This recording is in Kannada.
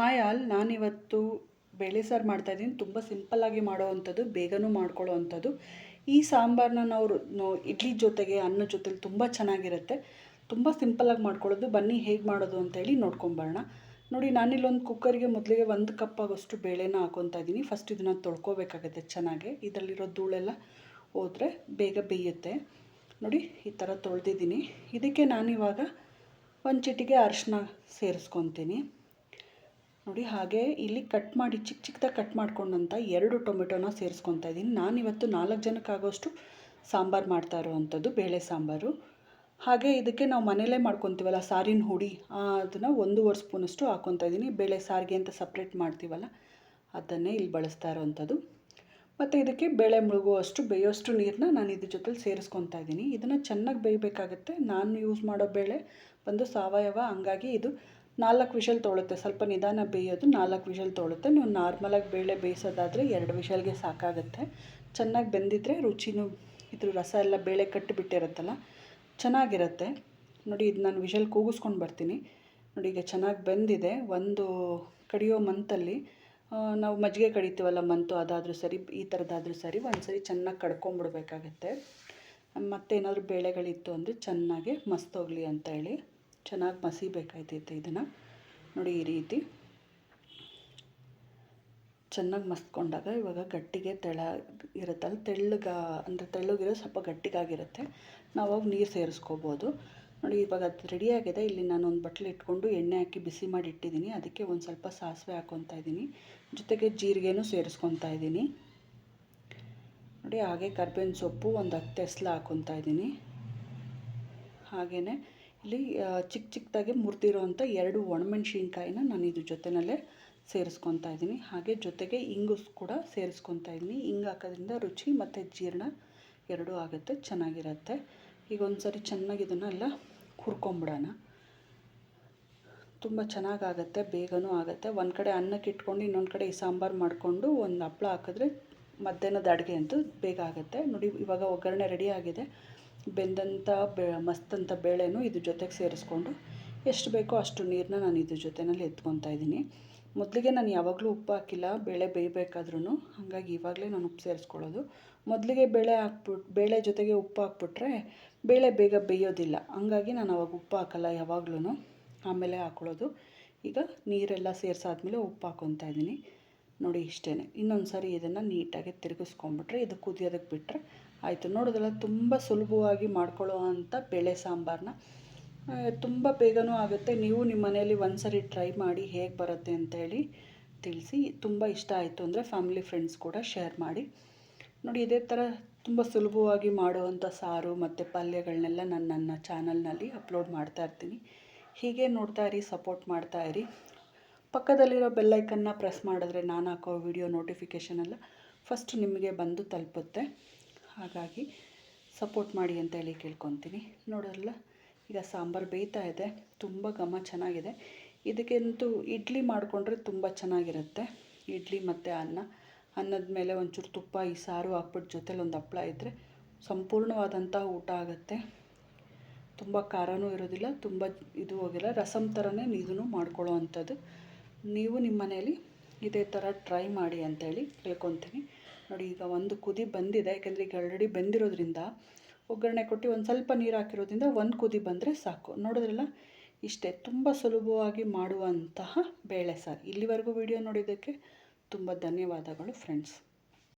Hi all. ನಾನಿವತ್ತು ಬೇಳೆ ಸಾರು ಮಾಡ್ತಾಯಿದ್ದೀನಿ ತುಂಬ ಸಿಂಪಲ್ಲಾಗಿ ಮಾಡೋವಂಥದ್ದು ಬೇಗನೂ ಮಾಡ್ಕೊಳ್ಳೋ ಅಂಥದ್ದು. ಈ ಸಾಂಬಾರನ್ನ ನಾವು ಇಡ್ಲಿ ಜೊತೆಗೆ, ಅನ್ನ ಜೊತೆಲಿ ತುಂಬ ಚೆನ್ನಾಗಿರುತ್ತೆ. ತುಂಬ ಸಿಂಪಲ್ಲಾಗಿ ಮಾಡ್ಕೊಳ್ಳೋದು. ಬನ್ನಿ ಹೇಗೆ ಮಾಡೋದು ಅಂತೇಳಿ ನೋಡ್ಕೊಂಬರೋಣ ನೋಡಿ, ನಾನಿಲ್ಲೊಂದು ಕುಕ್ಕರ್ಗೆ ಮೊದಲಿಗೆ ಒಂದು ಕಪ್ ಆಗೋಷ್ಟು ಬೇಳೆನ ಹಾಕೊತಾ ಇದ್ದೀನಿ. ಫಸ್ಟ್ ಇದನ್ನು ತೊಳ್ಕೊಬೇಕಾಗತ್ತೆ ಚೆನ್ನಾಗಿ. ಇದರಲ್ಲಿರೋ ಧೂಳೆಲ್ಲ ಹೋದರೆ ಬೇಗ ಬೇಯುತ್ತೆ. ನೋಡಿ, ಈ ಥರ ತೊಳೆದಿದ್ದೀನಿ. ಇದಕ್ಕೆ ನಾನಿವಾಗ ಒಂದು ಚಿಟಿಗೆ ಅರಿಶಿನ ಸೇರಿಸ್ಕೊತೀನಿ. ನೋಡಿ ಹಾಗೆ ಇಲ್ಲಿ ಕಟ್ ಮಾಡಿ ಚಿಕ್ಕ ಚಿಕ್ಕದಾಗಿ ಕಟ್ ಮಾಡ್ಕೊಂಡಂಥ ಎರಡು ಟೊಮೆಟೊನ ಸೇರಿಸ್ಕೊತಾ ಇದ್ದೀನಿ. ನಾನಿವತ್ತು ನಾಲ್ಕು ಜನಕ್ಕಾಗೋಷ್ಟು ಸಾಂಬಾರು ಮಾಡ್ತಾ ಇರುವಂಥದ್ದು, ಬೇಳೆ ಸಾಂಬಾರು. ಹಾಗೆ ಇದಕ್ಕೆ ನಾವು ಮನೇಲೇ ಮಾಡ್ಕೊತೀವಲ್ಲ, ಸಾರಿನ ಹುಡಿ, ಅದನ್ನು ಒಂದೂವರೆ ಸ್ಪೂನಷ್ಟು ಹಾಕ್ಕೊತಾ ಇದ್ದೀನಿ. ಬೇಳೆ ಸಾರಿಗೆ ಅಂತ ಸಪ್ರೇಟ್ ಮಾಡ್ತೀವಲ್ಲ, ಅದನ್ನೇ ಇಲ್ಲಿ ಬಳಸ್ತಾ ಇರೋವಂಥದ್ದು. ಮತ್ತು ಇದಕ್ಕೆ ಬೇಳೆ ಮುಳುಗುವಷ್ಟು, ಬೇಯೋಷ್ಟು ನೀರನ್ನ ನಾನು ಇದ್ರ ಜೊತೆಲಿ ಸೇರಿಸ್ಕೊತಾ ಇದ್ದೀನಿ. ಇದನ್ನು ಚೆನ್ನಾಗಿ ಬೇಯಬೇಕಾಗತ್ತೆ. ನಾನು ಯೂಸ್ ಮಾಡೋ ಬೇಳೆ ಬಂದು ಸಾವಯವ, ಹಂಗಾಗಿ ಇದು ನಾಲ್ಕು ವಿಷಲ್ ತೊಳುತ್ತೆ. ಸ್ವಲ್ಪ ನಿಧಾನ ಬೇಯೋದು ನಾಲ್ಕು ವಿಷಲ್ ತೊಳುತ್ತೆ. ನೀವು ನಾರ್ಮಲಾಗಿ ಬೇಳೆ ಬೇಯಿಸೋದಾದರೆ ಎರಡು ವಿಷಲ್ಗೆ ಸಾಕಾಗುತ್ತೆ. ಚೆನ್ನಾಗಿ ಬೆಂದಿದ್ರೆ ರುಚಿನೂ ಇದ್ರ ರಸ ಎಲ್ಲ ಬೇಳೆ ಕಟ್ಟಿಬಿಟ್ಟಿರುತ್ತಲ್ಲ ಚೆನ್ನಾಗಿರುತ್ತೆ. ನೋಡಿ, ಇದು ನಾನು ವಿಷಲ್ ಕೂಗಿಸ್ಕೊಂಡು ಬರ್ತೀನಿ. ನೋಡಿ, ಈಗ ಚೆನ್ನಾಗಿ ಬೆಂದಿದೆ. ಒಂದು ಕಡಿಯೋ ಮಂತಲ್ಲಿ ನಾವು ಮಜ್ಜಿಗೆ ಕಡಿತೀವಲ್ಲ ಮಂತು, ಅದಾದರೂ ಸರಿ, ಈ ಥರದ್ದಾದರೂ ಸರಿ ಒಂದು ಸರಿ ಚೆನ್ನಾಗಿ ಕಡ್ಕೊಂಬಿಡ್ಬೇಕಾಗತ್ತೆ. ಮತ್ತೇನಾದರೂ ಬೇಳೆಗಳಿತ್ತು ಅಂದರೆ ಚೆನ್ನಾಗಿ ಮಸ್ತೋಗಲಿ ಅಂತ ಹೇಳಿ. ಚೆನ್ನಾಗಿ ಮಸಿಬೇಕಾಯ್ತೈತೆ ಇದನ್ನು. ನೋಡಿ ಈ ರೀತಿ. ಚೆನ್ನಾಗಿ ಮಸ್ಕೊಂಡಾಗ ಇವಾಗ ಗಟ್ಟಿಗೆ ತೆಳ ಇರುತ್ತಲ್ಲ ತೆಳ್ಳಗ, ಅಂದರೆ ತೆಳ್ಳಗಿರೋ ಸ್ವಲ್ಪ ಗಟ್ಟಿಗಾಗಿರುತ್ತೆ. ನಾವು ಅವಾಗ ನೀರು ಸೇರಿಸ್ಕೋಬೋದು. ನೋಡಿ ಇವಾಗ ಅದು ರೆಡಿಯಾಗಿದೆ ಇಲ್ಲಿ ನಾನು ಒಂದು ಬಟ್ಲು ಇಟ್ಕೊಂಡು ಎಣ್ಣೆ ಹಾಕಿ ಬಿಸಿ ಮಾಡಿ ಇಟ್ಟಿದ್ದೀನಿ. ಅದಕ್ಕೆ ಒಂದು ಸ್ವಲ್ಪ ಸಾಸಿವೆ ಹಾಕ್ಕೊತಾ ಇದ್ದೀನಿ. ಜೊತೆಗೆ ಜೀರಿಗೆನೂ ಸೇರಿಸ್ಕೊತಾ ಇದ್ದೀನಿ. ನೋಡಿ ಹಾಗೆ ಕರ್ಬೇವಿನ ಸೊಪ್ಪು ಒಂದು ಹತ್ತು ಎಸ್ಲು ಹಾಕ್ಕೊತಾ ಇದ್ದೀನಿ. ಹಾಗೆಯೇ ಇಲ್ಲಿ ಚಿಕ್ಕ ಚಿಕ್ಕದಾಗಿ ಮುರಿದಿರೋವಂಥ ಎರಡು ಒಣಮೆಣ್ಸಿನ್ಕಾಯಿನ ನಾನು ಇದ್ರ ಜೊತೆಯಲ್ಲೇ ಸೇರಿಸ್ಕೊತಾ ಇದ್ದೀನಿ. ಹಾಗೆ ಜೊತೆಗೆ ಇಂಗುಸ್ ಕೂಡ ಸೇರಿಸ್ಕೊತಾ ಇದ್ದೀನಿ. ಇಂಗು ಹಾಕೋದ್ರಿಂದ ರುಚಿ ಮತ್ತು ಜೀರ್ಣ ಎರಡೂ ಆಗುತ್ತೆ, ಚೆನ್ನಾಗಿರುತ್ತೆ. ಈಗ ಒಂದು ಚೆನ್ನಾಗಿ ಇದನ್ನೆಲ್ಲ ಹುರ್ಕೊಂಬಿಡೋಣ. ತುಂಬ ಚೆನ್ನಾಗಾಗತ್ತೆ, ಬೇಗನೂ ಆಗುತ್ತೆ. ಒಂದು ಕಡೆ ಅನ್ನಕ್ಕೆ ಇಟ್ಕೊಂಡು ಇನ್ನೊಂದು ಕಡೆ ಈ ಸಾಂಬಾರು ಮಾಡಿಕೊಂಡು ಒಂದು ಹಪ್ಳ ಹಾಕಿದ್ರೆ ಮಧ್ಯಾಹ್ನದ ಅಡುಗೆ ಅಂತೂ ಬೇಗ ಆಗುತ್ತೆ. ನೋಡಿ, ಇವಾಗ ಒಗ್ಗರಣೆ ರೆಡಿ ಆಗಿದೆ. ಬೆಂದಂಥ ಬೆ ಮಸ್ತಂಥ ಬೇಳೆನೂ ಇದ್ರ ಜೊತೆಗೆ ಸೇರಿಸ್ಕೊಂಡು ಎಷ್ಟು ಬೇಕೋ ಅಷ್ಟು ನೀರನ್ನ ನಾನು ಇದ್ರ ಜೊತೆನಲ್ಲಿ ಎತ್ಕೊತಾ ಇದ್ದೀನಿ. ಮೊದಲಿಗೆ ನಾನು ಯಾವಾಗಲೂ ಉಪ್ಪು ಹಾಕಿಲ್ಲ, ಬೇಳೆ ಬೇಯಬೇಕಾದ್ರೂ ಹಾಗಾಗಿ ಇವಾಗಲೇ ನಾನು ಉಪ್ಪು ಸೇರಿಸ್ಕೊಳ್ಳೋದು. ಮೊದಲಿಗೆ ಬೇಳೆ ಹಾಕ್ಬಿಟ್ಟು ಬೇಳೆ ಜೊತೆಗೆ ಉಪ್ಪು ಹಾಕ್ಬಿಟ್ರೆ ಬೇಳೆ ಬೇಗ ಬೇಯೋದಿಲ್ಲ. ಹಂಗಾಗಿ ನಾನು ಅವಾಗ ಉಪ್ಪು ಹಾಕಲ್ಲ ಯಾವಾಗ್ಲೂ ಆಮೇಲೆ ಹಾಕ್ಕೊಳ್ಳೋದು ಈಗ ನೀರೆಲ್ಲ ಸೇರಿಸಾದ್ಮೇಲೆ ಉಪ್ಪು ಹಾಕ್ಕೊತಾ ಇದ್ದೀನಿ. ನೋಡಿ ಇಷ್ಟೇ ಇನ್ನೊಂದು ಸಾರಿ ಇದನ್ನು ನೀಟಾಗಿ ತಿರುಗಿಸ್ಕೊಂಬಿಟ್ರೆ ಇದು ಕುದಿಯೋದಕ್ಕೆ ಬಿಟ್ಟರೆ ಆಯಿತು. ನೋಡೋದಲ್ಲ ತುಂಬ ಸುಲಭವಾಗಿ ಮಾಡ್ಕೊಳ್ಳೋ ಅಂಥ ಬೇಳೆ ಸಾಂಬಾರನ್ನ ತುಂಬ ಬೇಗನೂ ಆಗುತ್ತೆ. ನೀವು ನಿಮ್ಮ ಮನೆಯಲ್ಲಿ ಒಂದು ಸರಿ ಟ್ರೈ ಮಾಡಿ ಹೇಗೆ ಬರುತ್ತೆ ಅಂತೇಳಿ ತಿಳಿಸಿ. ತುಂಬ ಇಷ್ಟ ಆಯಿತು ಅಂದರೆ ಫ್ಯಾಮಿಲಿ ಫ್ರೆಂಡ್ಸ್ ಕೂಡ ಶೇರ್ ಮಾಡಿ. ನೋಡಿ, ಇದೇ ಥರ ತುಂಬ ಸುಲಭವಾಗಿ ಮಾಡುವಂಥ ಸಾರು ಮತ್ತು ಪಲ್ಯಗಳನ್ನೆಲ್ಲ ನಾನು ನನ್ನ ಚಾನಲ್ನಲ್ಲಿ ಅಪ್ಲೋಡ್ ಮಾಡ್ತಾ ಇರ್ತೀನಿ. ಹೀಗೆ ನೋಡ್ತಾ ಇರಿ, ಸಪೋರ್ಟ್ ಮಾಡ್ತಾ ಇರಿ. ಪಕ್ಕದಲ್ಲಿರೋ ಬೆಲ್ಲೈಕನ್ನ ಪ್ರೆಸ್ ಮಾಡಿದ್ರೆ ನಾನು ಹಾಕೋ ವಿಡಿಯೋ ನೋಟಿಫಿಕೇಷನ್ ಎಲ್ಲ ಫಸ್ಟ್ ನಿಮಗೆ ಬಂದು ತಲುಪುತ್ತೆ. ಹಾಗಾಗಿ ಸಪೋರ್ಟ್ ಮಾಡಿ ಅಂತ ಹೇಳಿ ಕೇಳ್ಕೊತೀನಿ. ನೋಡಲ್ಲ, ಈಗ ಸಾಂಬಾರು ಬೇಯ್ತಾ ಇದೆ, ತುಂಬ ಘಮ ಚೆನ್ನಾಗಿದೆ. ಇದಕ್ಕಂತೂ ಇಡ್ಲಿ ಮಾಡಿಕೊಂಡ್ರೆ ತುಂಬ ಚೆನ್ನಾಗಿರುತ್ತೆ. ಇಡ್ಲಿ ಮತ್ತು ಅನ್ನ, ಅನ್ನದ ಮೇಲೆ ಒಂಚೂರು ತುಪ್ಪ, ಈ ಸಾರು ಹಾಕ್ಬಿಟ್ಟು ಜೊತೆಲಿ ಒಂದು ಹಪ್ಪಳ ಇದ್ದರೆ ಸಂಪೂರ್ಣವಾದಂಥ ಊಟ ಆಗುತ್ತೆ. ತುಂಬ ಖಾರನೂ ಇರೋದಿಲ್ಲ, ತುಂಬ ಇದು ಹೋಗಿಲ್ಲ ರಸಮ್ ಥರನೇ ಇದನ್ನು ಮಾಡ್ಕೊಳ್ಳೋ ಅಂಥದ್ದು ನೀವು ನಿಮ್ಮ ಮನೆಯಲ್ಲಿ ಇದೇ ಥರ ಟ್ರೈ ಮಾಡಿ ಅಂತೇಳಿ ಕೇಳ್ಕೊತೀನಿ. ನೋಡಿ, ಈಗ ಒಂದು ಕುದಿ ಬಂದಿದೆ, ಯಾಕೆಂದರೆ ಈಗ ಆಲ್ರೆಡಿ ಬೆಂದಿರೋದ್ರಿಂದ ಒಗ್ಗರಣೆ ಕೊಟ್ಟು ಒಂದು ಸ್ವಲ್ಪ ನೀರು ಹಾಕಿರೋದ್ರಿಂದ ಒಂದು ಕುದಿ ಬಂದರೆ ಸಾಕು. ನೋಡಿದ್ರಲ್ಲ, ಇಷ್ಟೇ ತುಂಬ ಸುಲಭವಾಗಿ ಮಾಡುವಂತಹ ಬೇಳೆ ಸಾರು. ಇಲ್ಲಿವರೆಗೂ ವಿಡಿಯೋ ನೋಡಿದ್ದಕ್ಕೆ ತುಂಬ ಧನ್ಯವಾದಗಳು ಫ್ರೆಂಡ್ಸ್